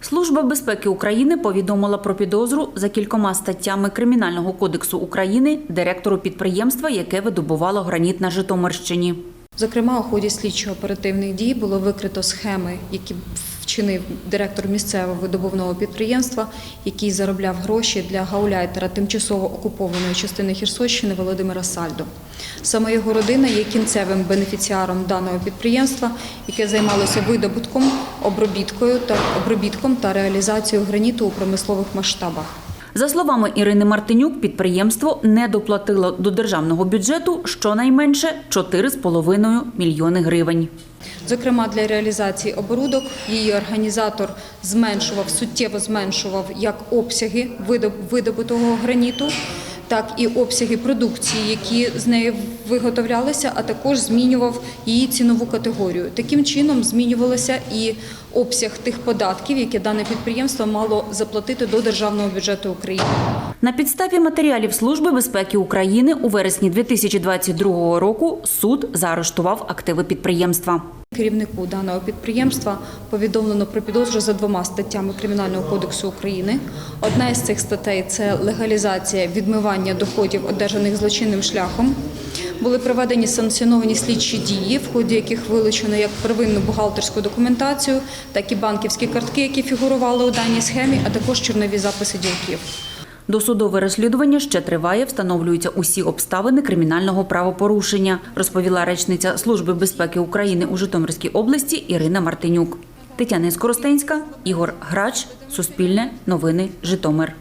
Служба безпеки України повідомила про підозру за кількома статтями Кримінального кодексу України директору підприємства, яке видобувало граніт на Житомирщині. Зокрема, у ході слідчо-оперативних дій було викрито схеми, які вчинив директор місцевого видобувного підприємства, який заробляв гроші для гауляйтера тимчасово окупованої частини Херсонщини Володимира Сальдо. Саме його родина є кінцевим бенефіціаром даного підприємства, яке займалося видобутком, обробіткою та обробітком та реалізацією граніту у промислових масштабах. За словами Ірини Мартинюк, підприємство не доплатило до державного бюджету щонайменше 4,5 мільйони гривень. Зокрема, для реалізації оборудок її організатор зменшував, суттєво зменшував як обсяги видоб- видобутого граніту, так і обсяги продукції, які з нею виготовлялися, а також змінював її цінову категорію. Таким чином змінювалося і обсяг тих податків, які дане підприємство мало заплатити до державного бюджету України. На підставі матеріалів Служби безпеки України у вересні 2022 року суд заарештував активи підприємства. Керівнику даного підприємства повідомлено про підозру за двома статтями Кримінального кодексу України. Одна із цих статей це легалізація відмивання доходів, одержаних злочинним шляхом. Були проведені санкціоновані слідчі дії, в ході яких вилучено як первинну бухгалтерську документацію, так і банківські картки, які фігурували у даній схемі, а також чорнові записи ділків. Досудове розслідування ще триває, встановлюються усі обставини кримінального правопорушення, розповіла речниця Служби безпеки України у Житомирській області Ірина Мартинюк. Тетяна Скоростенська, Ігор Грач, Суспільне, Новини, Житомир.